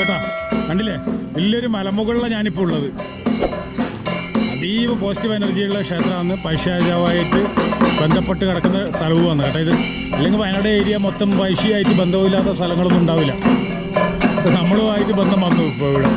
കേട്ടോ. കണ്ടില്ലേ? വലിയൊരു മലമുകളിലാണ് ഞാനിപ്പോൾ ഉള്ളത്. അതീവ പോസിറ്റീവ് എനർജിയുള്ള ക്ഷേത്രമാണ് പൈശാചാവായിട്ട് ബന്ധപ്പെട്ട് കിടക്കുന്ന സ്ഥലവുമാണ് കേട്ടോ ഇത്. അല്ലെങ്കിൽ വയനാട് ഏരിയ മൊത്തം പൈശിയായിട്ട് ബന്ധമില്ലാത്ത സ്ഥലങ്ങളൊന്നും ഉണ്ടാവില്ല. നമ്മളുമായിട്ട് ബന്ധം വന്നു ഇപ്പോൾ ഇവിടെ.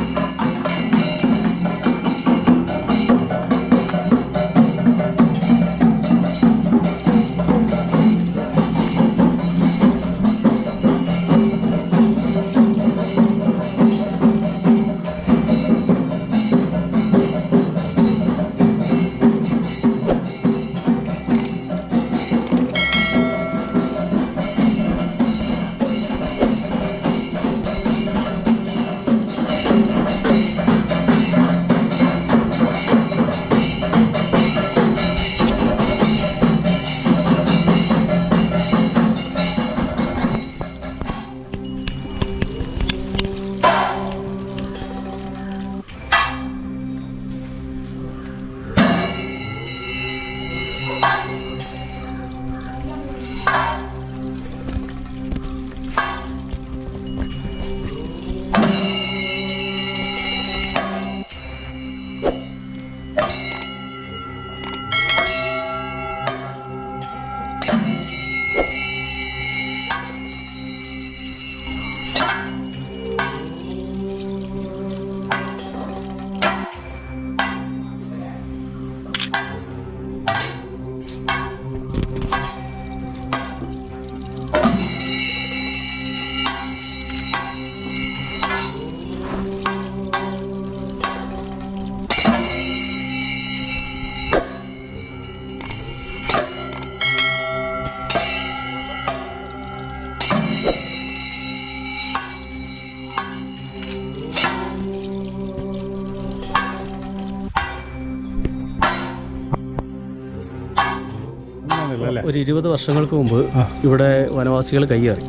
ഒരു ഇരുപത് വർഷങ്ങൾക്ക് മുമ്പ് ഇവിടെ വനവാസികൾ കയ്യേറി.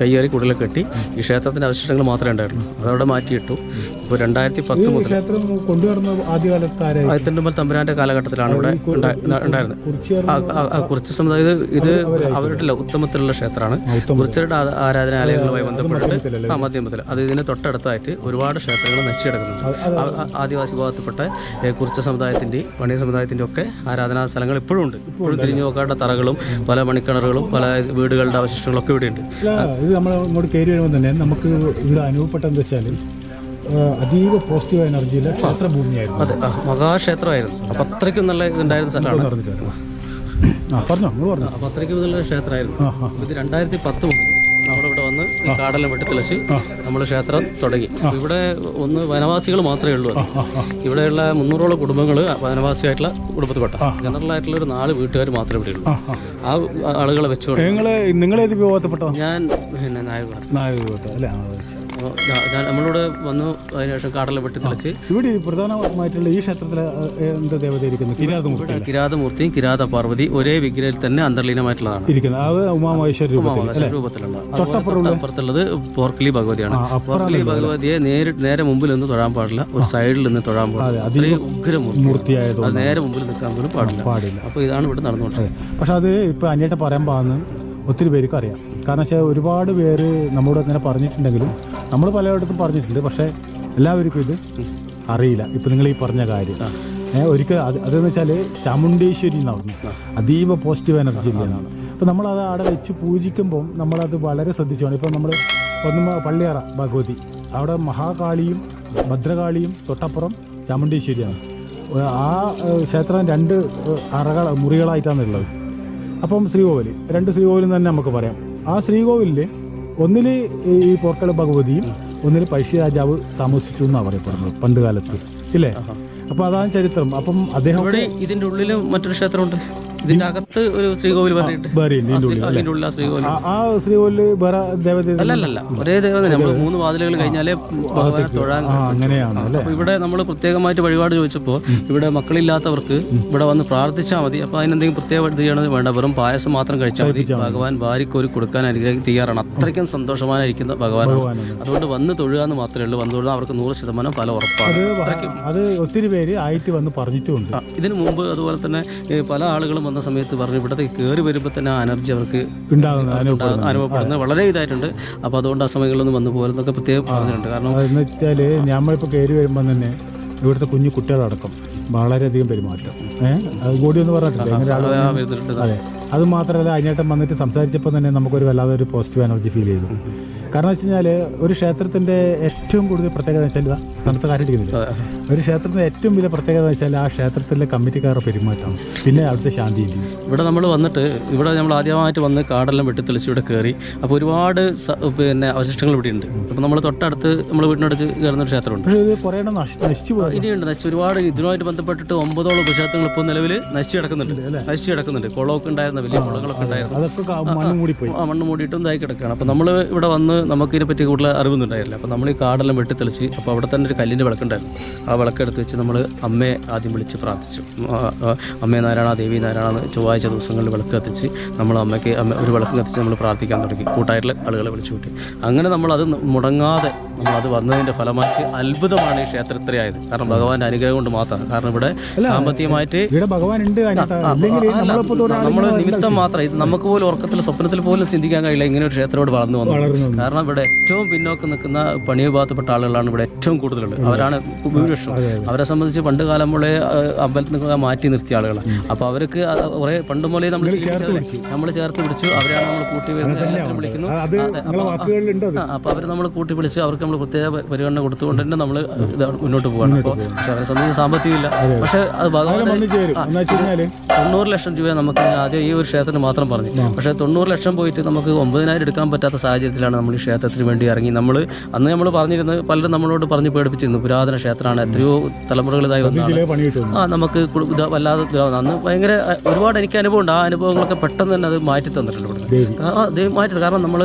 കയ്യേറി കുടിലെ കെട്ടി ഈ ക്ഷേത്രത്തിന്റെ അവശിഷ്ടങ്ങൾ മാത്രമേ ഉണ്ടായിരുന്നു അതവിടെ മാറ്റിയിട്ടു. ഇപ്പോൾ രണ്ടായിരത്തി പത്ത് മുതൽ ക്ഷേത്രം കൊണ്ടുവരുന്ന ആദ്യകാലത്ത് തമ്പുരാന്റെ കാലഘട്ടത്തിലാണ് ഇവിടെ ഉണ്ടായിരുന്നത്. കുറച്ച് ഇത് ഇത് അവരുടെ ഉത്തമത്തിലുള്ള ക്ഷേത്രമാണ്. കുറിച്ചരുടെ ആരാധനാലയങ്ങളുമായി ബന്ധപ്പെട്ടിട്ട് ആ മധ്യമത്തിൽ അത് ഇതിന് തൊട്ടടുത്തായിട്ട് ഒരുപാട് ക്ഷേത്രങ്ങൾ നശിച്ചു കിടക്കുന്നുണ്ട് ആ- ആ- ആദിവാസി വിഭാഗത്തിൽപ്പെട്ട കുറച്ച് സമുദായത്തിന്റെ പണിയ സമുദായത്തിന്റെ ഒക്കെ ആരാധനാ സ്ഥലങ്ങൾ ഇപ്പോഴും ഉണ്ട്. ഇപ്പോഴും തിരിഞ്ഞു നോക്കാത്ത തറകളും പല മണിക്കിണറുകളും പല വീടുകളുടെ അവശിഷ്ടങ്ങളൊക്കെ ഇവിടെ ഉണ്ട് ഇത് നമ്മൾ ഇങ്ങോട്ട് കയറി വരുമ്പോൾ തന്നെ നമുക്ക് ഇവിടെ അനുഭവപ്പെട്ടെന്ന് വെച്ചാൽ അതീവ പോസിറ്റീവ് എനർജിയിലെ ക്ഷേത്രഭൂമിയായിരുന്നു. അതെ മഹാക്ഷേത്രമായിരുന്നു. അപ്പൊ അത്രയ്ക്കും നല്ല ഇതുണ്ടായിരുന്ന സ്ഥലമാണ്. ആ പറഞ്ഞു നിങ്ങൾ പറഞ്ഞു. അപ്പൊ അത്രയ്ക്കും നല്ല ക്ഷേത്രമായിരുന്നു. ഇത് രണ്ടായിരത്തി പത്ത് മുതൽ നമ്മളിവിടെ വന്ന് ഈ കാടെല്ലാം വെട്ടിത്തെളിച്ച് നമ്മൾ ക്ഷേത്രം തുടങ്ങി. ഇവിടെ ഒന്ന് വനവാസികൾ മാത്രമേ ഉള്ളൂ. ഇവിടെയുള്ള മുന്നൂറോളം കുടുംബങ്ങൾ വനവാസിയായിട്ടുള്ള കുടുംബത്തിൽപ്പെട്ട. ജനറൽ ആയിട്ടുള്ള ഒരു നാല് വീട്ടുകാർ മാത്രമേ ഇവിടെ ഉള്ളൂ. ആ ആളുകളെ വെച്ചുകൊണ്ട് നിങ്ങൾ വിഭാഗത്തിൽപ്പെട്ടോ? ഞാൻ പിന്നെ നായകനാണ് നായക വിഭാഗത്തെ അല്ലേ? ആ, വന്നു അതിനുശേഷം ഞാൻ വെട്ടി വെട്ടിത്തെളിച്ച് ഇവിടെ ഈ പ്രധാനമായിട്ടുള്ള ഈ ക്ഷേത്രത്തിൽ എന്താ ദേവത ഇരിക്കുന്നത്? കിരാതമൂർത്തി കിരാതമൂർത്തിയും കിരാത പാർവതി ഒരേ വിഗ്രഹത്തിൽ തന്നെ അന്തർലീനമായിട്ടുള്ളതാണ്. ഇരിക്കുന്നത്. അത് ഉമാമഹേശ്വര രൂപത്തിൽ ഉമാമഹേശ്വര രൂപത്തിലുള്ള അതുപോലെ തൊട്ടപ്പുറത്തുള്ളത് പോർക്കലി ഭഗവതിയാണ്. പോർക്കലി ഭഗവതിയെ നേരെ നേരെ മുമ്പിൽ നിന്ന് തൊഴാൻ പാടില്ല. ഒരു സൈഡിൽ നിന്ന് തൊഴാൻ പാടില്ല. അത്രയും ഉഗ്രമൂർത്തി മൂർത്തിയായത് അത് നേരെ മുമ്പിൽ നിൽക്കാൻ പോലും പാടില്ല. പാടില്ല. അപ്പോൾ ഇതാണ് ഇവിടെ നടന്നുകൊണ്ടിരിക്കുന്നത്. പക്ഷെ അത് ഇപ്പൊ അന്യേട്ട പറയാൻ പാകുന്ന ഒത്തിരി പേർക്ക് അറിയാം. കാരണം വെച്ചാൽ ഒരുപാട് പേര് നമ്മളോട് അങ്ങനെ പറഞ്ഞിട്ടുണ്ടെങ്കിലും നമ്മൾ പലയിടത്തും പറഞ്ഞിട്ടുണ്ട് പക്ഷേ എല്ലാവർക്കും ഇത് അറിയില്ല. ഇപ്പം നിങ്ങൾ ഈ പറഞ്ഞ കാര്യം. ഏഹ് ഒരിക്കൽ അത് അതെന്ന് വെച്ചാൽ ചാമുണ്ടേശ്വരി എന്ന് പറഞ്ഞു. അതീവ പോസിറ്റീവ് എനർജി ഉള്ളതാണ് അപ്പോൾ നമ്മളത് അവിടെ വെച്ച് പൂജിക്കുമ്പോൾ നമ്മളത് വളരെ ശ്രദ്ധിച്ചു ഇപ്പം നമ്മൾ ഒന്ന് പള്ളിയറ ഭഗവതി. അവിടെ മഹാകാളിയും ഭദ്രകാളിയും തൊട്ടപ്പുറം ചാമുണ്ടേശ്വരിയാണ്. ആ ക്ഷേത്രം രണ്ട് അറകൾ മുറികളായിട്ടാണ് ഉള്ളത്. അപ്പം ശ്രീകോവിൽ രണ്ട് ശ്രീകോവിലും തന്നെ നമുക്ക് പറയാം. ആ ശ്രീകോവിലിൽ ഒന്നിൽ ഈ പോർക്കള ഭഗവതിയും ഒന്നിൽ പഴശ്ശിരാജാവ് താമസിച്ചു എന്നാണ് പറയപ്പെടുന്നത് പണ്ട് കാലത്ത് ഇല്ലേ അപ്പൊ അതാണ് ചരിത്രം. അപ്പം അദ്ദേഹം ഇതിന്റെ ഉള്ളിൽ മറ്റൊരു ക്ഷേത്രമുണ്ട്. ഇതിന്റെ അകത്ത് ഒരു ശ്രീകോവിൽ പറഞ്ഞിട്ട്. ശ്രീകോവിൽ. ആ- ശ്രീകോവിൽ വേറെ ദേവത അല്ലല്ല ഒരേ ദേവത നമ്മൾ മൂന്ന് വാതിലുകൾ കഴിഞ്ഞാലേ ഭഗവാനെ തൊഴാൻ അങ്ങനെയാണ് അപ്പൊ ഇവിടെ നമ്മൾ പ്രത്യേകമായിട്ട് വഴിപാട് ചോദിച്ചപ്പോൾ ഇവിടെ മക്കളില്ലാത്തവർക്ക് ഇവിടെ വന്ന് പ്രാർത്ഥിച്ചാൽ മതി. അപ്പൊ അതിനെന്തെങ്കിലും പ്രത്യേക ഇത് ചെയ്യണത് വേണ്ട. വെറും പായസം മാത്രം കഴിച്ചാൽ മതി. ഭഗവാൻ വാരിക്കോരി കൊടുക്കാൻ അനുഗ്രഹം തയ്യാറാണ്. അത്രയ്ക്കും സന്തോഷമായിരിക്കുന്ന ഭഗവാനാണ്. അതുകൊണ്ട് വന്ന് തൊഴുക എന്ന് മാത്രമേ ഉള്ളൂ. വന്ന് തൊഴുക അവർക്ക് നൂറ് ശതമാനം ഫലം ഉറപ്പാണ്. അത് ഒത്തിരി പേര് ആയിട്ട് വന്ന് പറഞ്ഞിട്ടുണ്ട് ഇതിനു മുമ്പ് അതുപോലെ തന്നെ പല ആളുകളും വന്ന് സമയത്ത് പറഞ്ഞു ഇവിടത്തെ കയറി വരുമ്പോൾ തന്നെ ആ എനർജി അവർക്ക് അനുഭവപ്പെടുന്നത്. വളരെ ഇതായിട്ടുണ്ട്. അപ്പോൾ അതുകൊണ്ട് ആ സമയങ്ങളിലൊന്നും വന്നു പോകുന്നതൊക്കെ പ്രത്യേകം പറഞ്ഞിട്ടുണ്ട്. കാരണം എന്ന് വെച്ചാൽ നമ്മളിപ്പോൾ കയറി വരുമ്പോൾ തന്നെ ഇവിടുത്തെ കുഞ്ഞു കുട്ടികളടക്കം വളരെയധികം പെരുമാറ്റം. ഏഹ് അത് കൂടി ഒന്ന് പറഞ്ഞിട്ടില്ല? അതെ. അത് മാത്രമല്ല അതിനേട്ടം വന്നിട്ട് സംസാരിച്ചപ്പോൾ തന്നെ നമുക്കൊരു വല്ലാതെ ഒരു പോസിറ്റീവ് എനർജി ഫീൽ ചെയ്തു. കാരണം വെച്ച് കഴിഞ്ഞാൽ ഒരു ക്ഷേത്രത്തിന്റെ ഏറ്റവും കൂടുതൽ പ്രത്യേകത എന്ന് വെച്ചാൽ നടത്ത കാറ്റടിക്കുന്നില്ല ഒരു ക്ഷേത്രത്തിന്റെ ഏറ്റവും വലിയ പ്രത്യേകത എന്ന് വെച്ചാൽ ആ ക്ഷേത്രത്തിലെ കമ്മിറ്റിക്കാരുടെ പെരുമാറ്റമാണ് പിന്നെ അവിടുത്തെ ശാന്തി ഇവിടെ നമ്മൾ വന്നിട്ട് ഇവിടെ നമ്മൾ ആദ്യമായിട്ട് വന്ന് കാടെല്ലാം വെട്ടിത്തെളിച്ച് ഇവിടെ കയറി അപ്പോൾ ഒരുപാട് പിന്നെ അവശിഷ്ടങ്ങൾ ഇവിടെ ഉണ്ട്. അപ്പോൾ നമ്മൾ തൊട്ടടുത്ത് നമ്മൾ വീടിനടുത്ത് കയറുന്ന ഒരു ക്ഷേത്രമുണ്ട്. പക്ഷേ ഇത് കുറേ നശിച്ചു ഇനിയുണ്ട് നശിച്ച്. ഒരുപാട് ഇതുമായിട്ട് ബന്ധപ്പെട്ടിട്ട് ഒമ്പതോളം ഉപക്ഷേത്രങ്ങൾ ഇപ്പോൾ നിലവിൽ നശിച്ചു കിടക്കുന്നുണ്ട്. നശിച്ചു കിടക്കുന്നുണ്ട്. കുളമൊക്കെ ഉണ്ടായിരുന്ന. വലിയ മുളകളൊക്കെ ഉണ്ടായിരുന്നു. മണ്ണ് ആ മണ്ണ് മൂടിയിട്ടും ഇതായി കിടക്കുകയാണ്. അപ്പോൾ നമ്മൾ ഇവിടെ വന്ന് നമുക്ക് ഇതിനെപ്പറ്റി കൂടുതൽ അറിവൊന്നും ഉണ്ടായിരുന്നില്ല അപ്പോൾ നമ്മൾ ഈ കാടെല്ലാം വെട്ടിത്തെളിച്ച് അപ്പോൾ അവിടെ തന്നെ ഒരു കല്ലിന്റെ വിളക്കുണ്ടായിരുന്നു. ആ വിളക്കെടുത്ത് വെച്ച് നമ്മൾ അമ്മയെ ആദ്യം വിളിച്ച് പ്രാർത്ഥിച്ചു. ആ, ആ, അമ്മേ നാരായണ ദേവി നാരായണ ചൊവ്വാഴ്ച ദിവസങ്ങളിൽ വിളക്ക് കത്തിച്ച് നമ്മൾ അമ്മയ്ക്ക് അമ്മ ഒരു വിളക്ക് കത്തിച്ച് നമ്മൾ പ്രാർത്ഥിക്കാൻ തുടങ്ങി. കൂട്ടായിട്ടുള്ള ആളുകളെ വിളിച്ചു കൂട്ടി. അങ്ങനെ നമ്മളത് മുടങ്ങാതെ നമ്മളത് വന്നതിന്റെ ഫലമായിട്ട് അത്ഭുതമാണ് ഈ ക്ഷേത്രം ഇത്രയായത്. കാരണം ഭഗവാന്റെ അനുഗ്രഹം കൊണ്ട് മാത്രമാണ്. കാരണം ഇവിടെ സാമ്പത്തികമായിട്ട് നമ്മൾ നിമിത്തം മാത്രം ഇത് നമുക്ക് പോലും ഉറക്കത്തിൽ സ്വപ്നത്തിൽ പോലും ചിന്തിക്കാൻ കഴിയില്ല ഇങ്ങനെ ഒരു ക്ഷേത്രത്തോട് വളർന്നു വന്നു. കാരണം ഇവിടെ ഏറ്റവും പിന്നോക്കം നിൽക്കുന്ന പണി വിഭാഗത്തിൽപ്പെട്ട ആളുകളാണ് ഇവിടെ ഏറ്റവും കൂടുതലുള്ളത്. അവരാണ് ഭൂരിപക്ഷം. അവരെ സംബന്ധിച്ച് പണ്ട് കാലം മുതലേ അമ്പലത്തിൽ നിന്ന് മാറ്റി നിർത്തിയ ആളുകളാണ് അപ്പോൾ അവർക്ക് കുറെ പണ്ട് മുതലേ നമ്മൾ നമ്മൾ ചേർത്ത് പിടിച്ചു. അവരെയാണ് നമ്മൾ കൂട്ടി വരുന്നത് വിളിക്കുന്നു. അപ്പോൾ അവർ നമ്മൾ കൂട്ടി വിളിച്ച് അവർക്ക് നമ്മൾ പ്രത്യേക പരിഗണന കൊടുത്തുകൊണ്ട് തന്നെ നമ്മൾ മുന്നോട്ട് പോകണം അപ്പോൾ പക്ഷെ അവരെ സംബന്ധിച്ച് സാമ്പത്തികമില്ല. പക്ഷെ അത് ഭഗവാൻ തൊണ്ണൂറ് ലക്ഷം രൂപ നമുക്ക് ആദ്യം ഈ ഒരു ക്ഷേത്രത്തിന് മാത്രം പറഞ്ഞു. പക്ഷേ തൊണ്ണൂറ് ലക്ഷം പോയിട്ട് നമുക്ക് ഒമ്പതിനായിരം എടുക്കാൻ പറ്റാത്ത സാഹചര്യത്തിലാണ് നമ്മൾ ഈ ക്ഷേത്രത്തിന് വേണ്ടി ഇറങ്ങി. നമ്മൾ അന്ന് നമ്മൾ പറഞ്ഞിരുന്നത് പലരും നമ്മളോട് പറഞ്ഞ് പേടിപ്പിച്ചിരുന്നു. പുരാതന ക്ഷേത്രമാണ്. എത്രയോ തലമുറകൾ ഇതായി വന്നതാണ്. ആ നമുക്ക് വല്ലാതെ അന്ന് ഭയങ്കര ഒരുപാട് എനിക്ക് അനുഭവം ഉണ്ട് ആ അനുഭവങ്ങളൊക്കെ പെട്ടെന്ന് തന്നെ അത് മാറ്റി തന്നിട്ടുണ്ട് ഇവിടെ അത് മാറ്റി കാരണം നമ്മൾ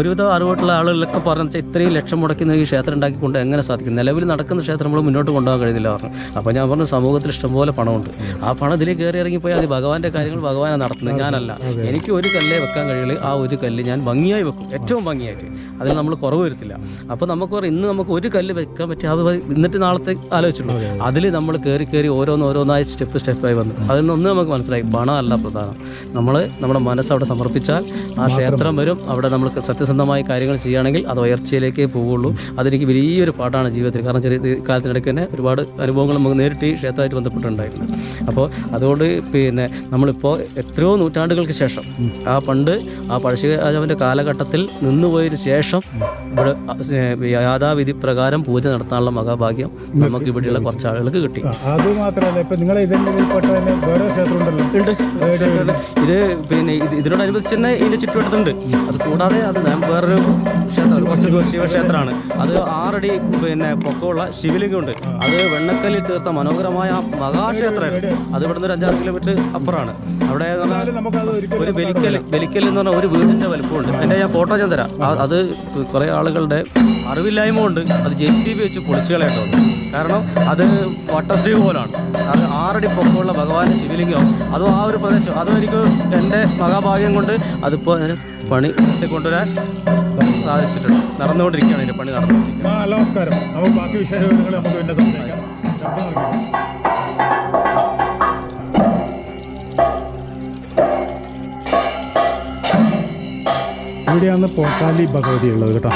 ഒരുവിധ അറിവുള്ള ആളുകളൊക്കെ പറഞ്ഞാൽ ഇത്രയും ലക്ഷം മുടക്കുന്ന ഈ ക്ഷേത്രം ഉണ്ടാക്കിക്കൊണ്ട് എങ്ങനെ സാധിക്കും? നിലവിൽ നടക്കുന്ന ക്ഷേത്രം നമ്മൾ മുന്നോട്ട് കൊണ്ടുപോകാൻ കഴിയുന്നില്ല പറഞ്ഞു. അപ്പോൾ ഞാൻ പറഞ്ഞു സമൂഹത്തിൽ ഇഷ്ടംപോലെ പണമുണ്ട്. ആ പണം ഇതിലേക്ക് കയറി ഇറങ്ങിപ്പോയാൽ അത് ഭഗവാന്റെ കാര്യങ്ങൾ ഭഗവാനാണ് നടത്തുന്നത്? ഞാനല്ല. എനിക്ക് ഒരു കല്ലേ വെക്കാൻ കഴിയുള്ളൂ. ആ ഒരു കല്ല് ഞാൻ ഭംഗിയായി വെക്കും. ഏറ്റവും ഭംഗിയായിട്ട്. അതിൽ നമ്മൾ കുറവ് വരുത്തില്ല. അപ്പോൾ നമുക്ക് പറയും ഇന്ന് നമുക്ക് ഒരു കല്ല് വെക്കാൻ പറ്റിയ അത് ഇന്നിട്ട് നാളത്തെ ആലോചിച്ചുള്ളൂ. അതിൽ നമ്മൾ കയറി കയറി ഓരോന്ന് ഓരോന്നായി സ്റ്റെപ്പ് സ്റ്റെപ്പായി വന്നു. അതിൽ നിന്ന് ഒന്ന് നമുക്ക് മനസ്സിലായി പണമല്ല പ്രധാനം. നമ്മൾ നമ്മുടെ മനസ്സ് അവിടെ സമർപ്പിച്ചാൽ ആ ക്ഷേത്രം വരും. അവിടെ നമ്മൾ സത്യസന്ധമായ കാര്യങ്ങൾ ചെയ്യുകയാണെങ്കിൽ അത് ഉയർച്ചയിലേക്കേ പോവുള്ളൂ. അതെനിക്ക് വലിയൊരു പാട്ടാണ് ജീവിതത്തിൽ. കാരണം ചെറിയ കാലത്തിനിടയ്ക്ക് തന്നെ ഒരുപാട് അനുഭവങ്ങൾ നമുക്ക് നേരിട്ട് ഈ ക്ഷേത്രമായിട്ട് ബന്ധപ്പെട്ടുണ്ടായിട്ടുണ്ട്. അപ്പോൾ അതുകൊണ്ട് പിന്നെ നമ്മളിപ്പോൾ എത്രയോ നൂറ്റാണ്ടുകൾക്ക് ശേഷം ആ പണ്ട് ആ പഴശ്ശിരാജാവിന്റെ കാലഘട്ടത്തിൽ നിന്നുപോയതിനു ശേഷം ഇവിടെ യാഥാവിധി പ്രകാരം പൂജ നടത്താനുള്ള മഹാഭാഗ്യം നമുക്ക് ഇവിടെയുള്ള കുറച്ച് ആളുകൾക്ക് കിട്ടി. അത് മാത്രമല്ല ഇപ്പൊ പെട്ട വേറെ ഉണ്ട് ഇത് പിന്നെ ഇത് ഇതിനോടനുബന്ധിച്ച് തന്നെ ഇതിന്റെ ചുറ്റുവട്ടത്തുണ്ട്. അത് കൂടാതെ അത് ഞാൻ വേറൊരു ക്ഷേത്രം കുറച്ച് ശിവക്ഷേത്രമാണ്. അത് ആറടി പിന്നെ പൊക്കമുള്ള ശിവലിംഗമുണ്ട് അത് വെണ്ണക്കല്ലിൽ തീർത്ത മനോഹരമായ മഹാക്ഷേത്രമാണ്. അത് ഇവിടുന്ന് ഒരു അഞ്ചാറ് കിലോമീറ്റർ അപ്പുറമാണ്. അവിടെ ഒരു ബലിക്കൽ ബലിക്കൽ എന്ന് പറഞ്ഞാൽ ഒരു വീടിന്റെ വലുപ്പമുണ്ട്. എന്റെ ഞാൻ ഫോട്ടോ ഞാൻ തരാം. അത് കുറേ ആളുകളുടെ അറിവില്ലായ്മ കൊണ്ട് അത് ജെ സി ബി വെച്ച് പൊളിച്ചു കളയേണ്ടി കാരണം അത് വട്ടശ്രീ പോലാണ്. അത് ആറടി പൊക്കമുള്ള ഭഗവാന്റെ ശിവലിംഗം. അതും ആ ഒരു പ്രദേശം. അതും എനിക്ക് എന്റെ മഹാഭാഗ്യം കൊണ്ട് അതിപ്പോൾ പണി കൊണ്ടുവരാൻ സാധിച്ചിട്ടുണ്ട്. നടന്നുകൊണ്ടിരിക്കുകയാണ് അതിന്റെ പണി നടന്നുകൊണ്ടിരിക്കുന്നത് ബാക്കി നമുക്ക്. ഇവിടെയാണ് പോക്കാലി ഭഗവതി ഉള്ളത് കേട്ടോ.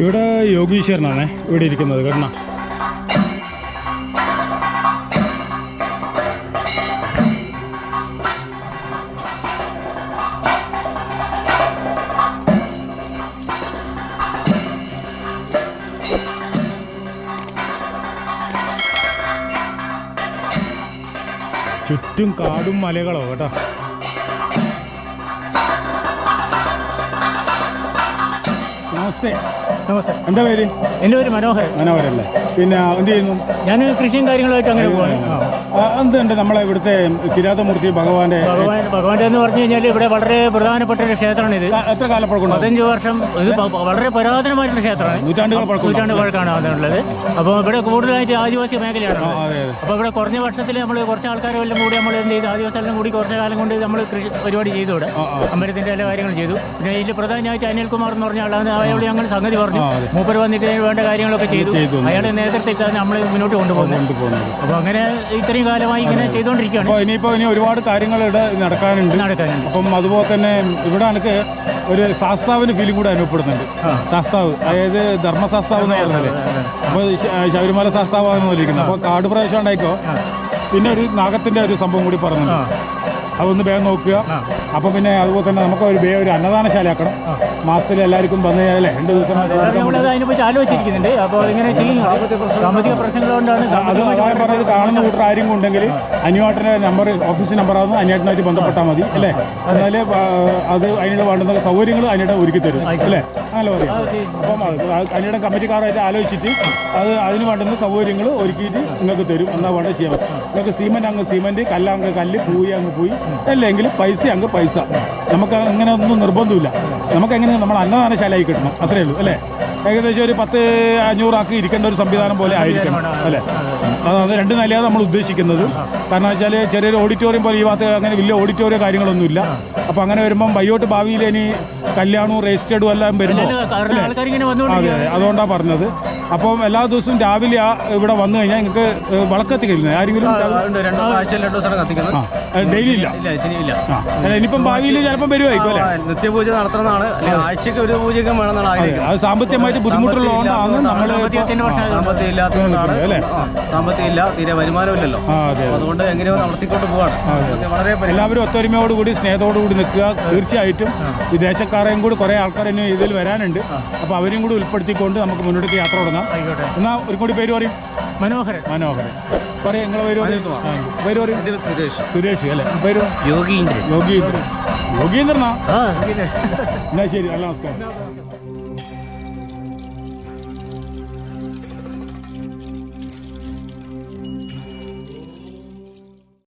ഇവിടെ യോഗീശ്വരനാണേ. ഇവിടെ ഇരിക്കുന്നത്. കേട്ടോ ചുറ്റും കാടും മലകളോ കേട്ടോ. നമസ്തേ നമസ്തേ. എന്താ പേര്? എന്റെ പേര് മനോഹരൻ. മനോഹരല്ലേ പിന്നെ എന്ത് ചെയ്യുന്നു? ഞാൻ കൃഷിയും കാര്യങ്ങളുമായിട്ട് അങ്ങനെ. ആ, എന്തുണ്ട് നമ്മളെ ഇവിടുത്തെ കിരാതമൂർത്തി ഭഗവാന്റെ ഭഗവാൻ ഭഗവാന്റെ എന്ന് പറഞ്ഞു കഴിഞ്ഞാൽ ഇവിടെ വളരെ പ്രധാനപ്പെട്ട ഒരു ക്ഷേത്രമാണ് ഇത്. എത്ര കാലപ്പഴക്കം പതിനഞ്ച് വർഷം ഇത് വളരെ പുരാതനമായിട്ടുള്ള ക്ഷേത്രമാണ്. നൂറ്റാണ്ടുകൾ നൂറ്റാണ്ട് പഴക്കമാണ് അതിനുള്ളത് അപ്പോൾ ഇവിടെ കൂടുതലായിട്ട് ആദിവാസി മേഖലയാണ് അപ്പോൾ ഇവിടെ കുറഞ്ഞ വർഷത്തിൽ നമ്മൾ കുറച്ച് ആൾക്കാരെല്ലാം കൂടി നമ്മൾ എന്ത് ചെയ്തു? ആദിവാസികളെല്ലാം കൂടി കുറച്ച് കാലം കൊണ്ട് നമ്മൾ കൃഷി പരിപാടി ചെയ്തു ഇവിടെ. അമ്പലത്തിന്റെ എല്ലാ കാര്യങ്ങളും ചെയ്തു. പിന്നെ ഇതിൽ പ്രധാനമായിട്ട് അനിൽകുമാർ എന്ന് പറഞ്ഞ ആളാണ്. അയാളോട് ഞങ്ങൾ സംഗതി പറഞ്ഞു. മൂപ്പർ വന്നിട്ട് വേണ്ട കാര്യങ്ങളൊക്കെ ചെയ്തു. അയാളുടെ നേതൃത്വത്തിൽ നമ്മൾ മുന്നോട്ട് കൊണ്ടുപോകുന്നു കൊണ്ടുപോകുന്നത്. അപ്പോൾ അങ്ങനെ ഇത്രയും കാലമായി ഇങ്ങനെ ചെയ്തുകൊണ്ടിരിക്കുകയാണ്. അപ്പോൾ ഇനിയിപ്പോൾ ഇനി ഒരുപാട് കാര്യങ്ങൾ ഇവിടെ നടക്കാനുണ്ട്. നടക്കാനുണ്ട്. അപ്പം അതുപോലെ തന്നെ ഇവിടെ എനിക്ക് ഒരു ശാസ്താവിന് ഫീലിംഗ് കൂടെ അനുഭവപ്പെടുന്നുണ്ട്. ശാസ്താവ് അതായത് ധർമ്മശാസ്താവ് എന്ന് പറഞ്ഞാലേ. അപ്പോൾ ശബരിമല ശാസ്താവാന്ന് വിളിക്കുന്നത് അപ്പോൾ കാട് പ്രവേശം ഉണ്ടായിക്കോ? പിന്നെ ഒരു നാഗത്തിന്റെ ഒരു സംഭവം കൂടി പറഞ്ഞിട്ടുണ്ട്. അതൊന്ന് വേഗം നോക്കുക. അപ്പോൾ പിന്നെ അതുപോലെ തന്നെ നമുക്ക് ഒരു വേ ഒരു അന്നദാനശാലയാക്കണം. മാസത്തിൽ എല്ലാവർക്കും വന്നു കഴിഞ്ഞാൽ രണ്ട് ദിവസം അതിനെപ്പറ്റി ആലോചിച്ചിരിക്കുന്നുണ്ട്. അപ്പോൾ ഇങ്ങനെ സാമ്പത്തിക അത് അതായത് പറഞ്ഞത് കാണുന്ന കൂട്ടർ ആരെങ്കിലും ഉണ്ടെങ്കിൽ അനുവാട്ടിന്റെ നമ്പർ ഓഫീസ് നമ്പറാകുന്നു അനുവാട്ടിനായിട്ട് ബന്ധപ്പെട്ടാൽ മതി. അല്ലേ? എന്നാൽ അത്. അതിനുള്ള വേണ്ടുന്ന സൗകര്യങ്ങൾ അനിയുടെ ഒരുക്കി തരും. അല്ലേ? അങ്ങനെ മതി അപ്പം അനിയുടെ കമ്മിറ്റിക്കാരായിട്ട് ആലോചിച്ചിട്ട് അത് അതിന് വേണ്ടുന്ന സൗകര്യങ്ങൾ ഒരുക്കിയിട്ട് നിങ്ങൾക്ക് തരും. എന്നാൽ വേണ്ട ചെയ്യാൻ നിങ്ങൾക്ക് സിമെന്റ് അങ്ങ് സിമെന്റ് കല്ലങ്ങ് കല്ല് പൂയി അങ്ങ് പൂയി. അല്ലെങ്കിൽ പൈസ അങ്ങ് പൈസ. നമുക്ക് അങ്ങനെ ഒന്നും നിർബന്ധമില്ല. നമുക്ക് എങ്ങനെ നമ്മൾ അന്നദാനശാലയായി കിട്ടണം. അത്രയേ ഉള്ളൂ അല്ലേ? ഏകദേശം ഒരു പത്ത് അഞ്ഞൂറാക്കി ഇരിക്കേണ്ട ഒരു സംവിധാനം പോലെ ആയിരിക്കും അല്ലേ? അതാണ് രണ്ട് നിലയാണ് നമ്മൾ ഉദ്ദേശിക്കുന്നത്. കാരണം വെച്ചാൽ ചെറിയൊരു ഓഡിറ്റോറിയം പോലെ ഈ ഭാഗത്ത് അങ്ങനെ വലിയ ഓഡിറ്റോറിയം കാര്യങ്ങളൊന്നുമില്ല. അപ്പോൾ അങ്ങനെ വരുമ്പം വയ്യോട്ട് ഭാവിയിൽ ഇനി കല്യാണവും രജിസ്റ്റേർഡും എല്ലാം വരുമ്പോൾ ആൾക്കാർ ഇങ്ങനെ അതെ അതെ അതുകൊണ്ടാണ് പറഞ്ഞത്. അപ്പം എല്ലാ ദിവസവും രാവിലെ ആ ഇവിടെ വന്നു കഴിഞ്ഞാൽ നിങ്ങൾക്ക് വളക്കത്തിക്കരുന്നത് ആരെങ്കിലും ഡെയിലി ഇല്ല? ശരിയില്ല ശനിയില്ല. അല്ല, ഇനിയിപ്പം ഭാവിയിൽ ചിലപ്പം വരുമായിരിക്കും അല്ലേ? നിത്യപൂജ നടത്തുന്നതാണ്. ആഴ്ചക്ക് ഒരു പൂജയൊക്കെ വേണമെന്നാണ് ആഗ്രഹിക്കുന്നത്. അത് സാമ്പത്തികമായിട്ട് ബുദ്ധിമുട്ടുള്ളതുകൊണ്ടാണ് നമ്മൾ സാമ്പത്തികം ഇല്ലാത്തതുകൊണ്ടാണ് അല്ലേ? ആ, സാമ്പത്തികം ഇല്ല തീരെ വരുമാനമില്ലല്ലോ. അതുകൊണ്ട് എങ്ങനെയോ നടത്തിക്കൊണ്ട് പോവാണ്. വളരെ വളരെ പരി- എല്ലാവരും ഒത്തൊരുമയോടുകൂടി സ്നേഹത്തോടുകൂടി നിൽക്കുക. തീർച്ചയായിട്ടും വിദേശക്കാരെയും കൂടി കുറേ ആൾക്കാർ ഇനി ഇതിൽ വരാനുണ്ട്. അപ്പോൾ അവരും കൂടി ഉൾപ്പെടുത്തിക്കൊണ്ട് നമുക്ക് മുന്നോട്ടേക്ക് യാത്ര തുടങ്ങാം. എന്നാൽ ഒരു കൂടി പേര് പറയും? മനോഹരൻ. മനോഹരൻ. പറയും നിങ്ങളെ പേര് പറയും. സുരേഷ്. സുരേഷ് അല്ലേ? പേര്? യോഗീന്ദ്രൻ. യോഗീന്ദ്രൻ. യോഗീന്ദ്രനാ? എന്നാ ശരി നല്ല നമസ്കാരം.